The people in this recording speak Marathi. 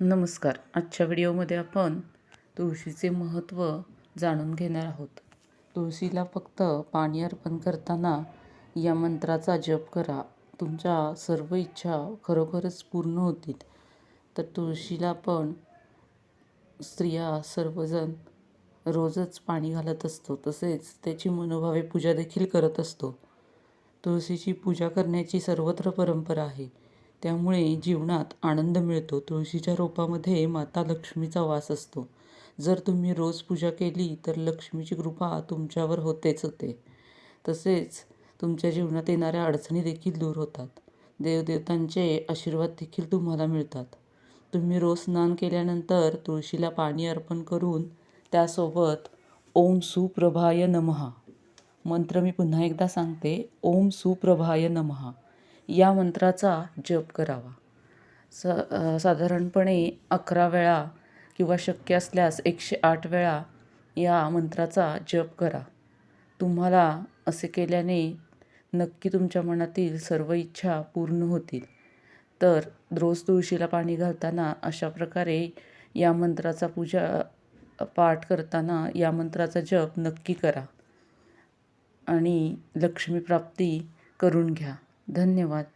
नमस्कार. आजच्या व्हिडिओमध्ये आपण तुळशीचे महत्त्व जाणून घेणार आहोत. तुळशीला फक्त पाणी अर्पण करताना या मंत्राचा जप करा. तुमच्या सर्व इच्छा खरोखरच पूर्ण होतील. तर तुळशीला पण स्त्रिया सर्वजण रोजच पाणी घालत असतो. तसेच त्याची मनोभावे पूजा देखील करत असतो. तुळशीची पूजा करण्याची सर्वत्र परंपरा आहे. त्यामुळे जीवनात आनंद मिळतो. तुळशीच्या रोपामध्ये माता लक्ष्मीचा वास असतो. जर तुम्ही रोज पूजा केली तर लक्ष्मीची कृपा तुमच्यावर होतेच होते. तसेच तुमच्या जीवनात येणाऱ्या अडचणी देखील दूर होतात. देवदेवतांचे आशीर्वाद देखील तुम्हाला मिळतात. तुम्ही रोज स्नान केल्यानंतर तुळशीला पाणी अर्पण करून त्यासोबत ओम सुप्रभाय नमहा मंत्र मी पुन्हा एकदा सांगते. ओम सुप्रभाय नमहा या मंत्राचा जप करावा. स साधारणपणे अकरा वेळा किंवा शक्य असल्यास एकशे आठ वेळा या मंत्राचा जप करा. तुम्हाला असे केल्याने नक्की तुमच्या मनातील सर्व इच्छा पूर्ण होतील. तर रोज तुळशीला पाणी घालताना अशा प्रकारे या मंत्राचा पूजा पाठ करताना या मंत्राचा जप नक्की करा. आणि लक्ष्मी प्राप्ती करून घ्या. धन्यवाद.